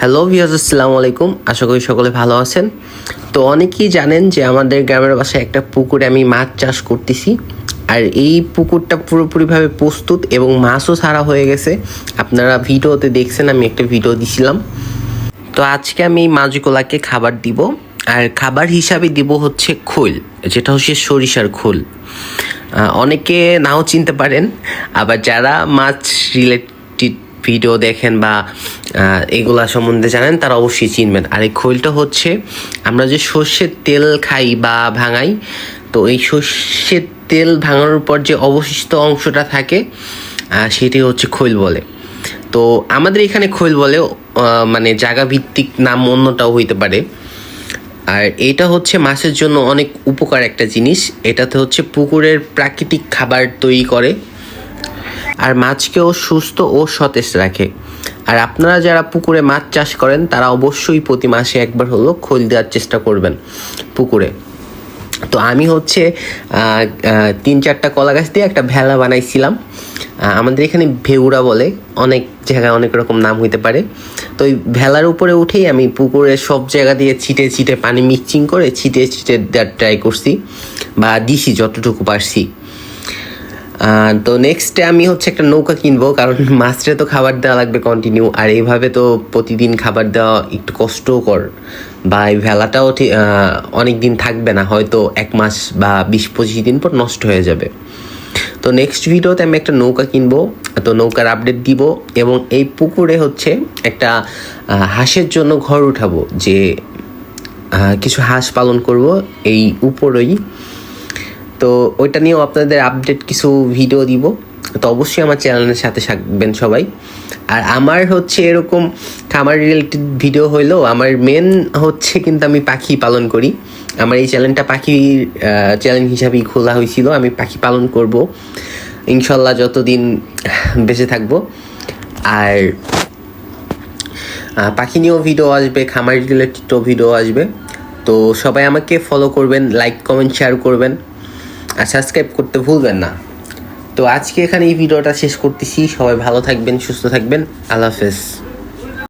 Hello viewers আসসালামু আলাইকুম। আশা করি সকলে ভালো আছেন। তো অনেকেই জানেন যে আমাদের গ্রামের বাসায় একটা পুকুরে আমি মাছ চাষ করতেছি। আর এই পুকুরটা পুরোপুরিভাবে প্রস্তুত এবং মাছও ছাড়া হয়ে গেছে। আপনারা ভিডিওতে দেখছেন, আমি একটা ভিডিও দিছিলাম। তো আজকে আমি এই মাছগুলাকে খাবার দিব। আর খাবার হিসাবে দিব হচ্ছে খোল, যেটা হচ্ছে সরিষার খোল। অনেকে নাও চিনতে পারেন। আবার যারা মাছ রিলেটেড ভিডিও দেখেন বা এগুলা সম্বন্ধে জানেন, তারা অবশ্যই চিনবেন। আর এই খোলটা হচ্ছে, আমরা যে সর্ষের তেল খাই বা ভাঙাই, তো এই সর্ষের তেল ভাঙানোর পর যে অবশিষ্ট অংশটা থাকে সেটি হচ্ছে খৈল বলে। তো আমাদের এখানে খৈল বলে মানে জায়গা ভিত্তিক নাম অন্যটাও হইতে পারে। আর এটা হচ্ছে মাছের জন্য অনেক উপকার একটা জিনিস। এটাতে হচ্ছে পুকুরের প্রাকৃতিক খাবার তৈরি করে। আর মাছকেও সুস্থ ও সতেজ রাখে। আর আপনারা যারা পুকুরে মাছ চাষ করেন, তারা অবশ্যই প্রতি মাসে একবার হলো খোল দেওয়ার চেষ্টা করবেন পুকুরে। তো আমি হচ্ছে তিন চারটা কলা গাছ দিয়ে একটা ভেলা বানাইছিলাম। আমাদের এখানে ভেউরা বলে, অনেক জায়গায় অনেক রকম নাম হইতে পারে। তো ওই ভেলার উপরে উঠেই আমি পুকুরে সব জায়গা দিয়ে ছিটে ছিটে পানি মিক্সিং করে ছিটে ছিটে দেওয়ার ট্রাই করছি, বা দিছি যতটুকু পারছি। তো নেক্সটে আমি হচ্ছে একটা নৌকা কিনবো কারণ মাছরে তো খাবার দেওয়া লাগবে কন্টিনিউ আর এইভাবে তো প্রতিদিন খাবার দেওয়া একটু কষ্টকর। বা এই ভেলাটাও ঠিক অনেক দিন থাকবে না হয়তো এক মাস বা বিশ পঁচিশ দিন পর নষ্ট হয়ে যাবে। তো নেক্সট ভিডিওতে আমি একটা নৌকা কিনবো তো নৌকার আপডেট দিব এবং এই পুকুরে হচ্ছে একটা হাঁসের জন্য ঘর উঠাবো যে কিছু হাঁস পালন করব এই উপরেই। তো ওইটা নিয়েও আপনাদের আপডেট কিছু ভিডিও দিব। তো অবশ্যই আমার চ্যানেলের সাথে থাকবেন সবাই। আর আমার হচ্ছে এরকম খামার রিলেটেড ভিডিও হইলেও আমার মেন হচ্ছে কিন্তু আমি পাখি পালন করি। আমার এই চ্যানেলটা পাখির চ্যানেল হিসাবেই খোলা হয়েছিল, আমি পাখি পালন করব। ইনশাল্লাহ যতদিন বেঁচে থাকব। আর পাখি নিয়েও ভিডিও আসবে, খামার রিলেটেডও ভিডিও আসবে। তো সবাই আমাকে ফলো করবেন লাইক কমেন্ট শেয়ার করবেন। আর সাবস্ক্রাইব করতে ভুলবেন না। তো আজকে এখানে এই ভিডিওটা শেষ করতেছি। সবাই ভালো থাকবেন, সুস্থ থাকবেন। আল্লাহ হাফেজ।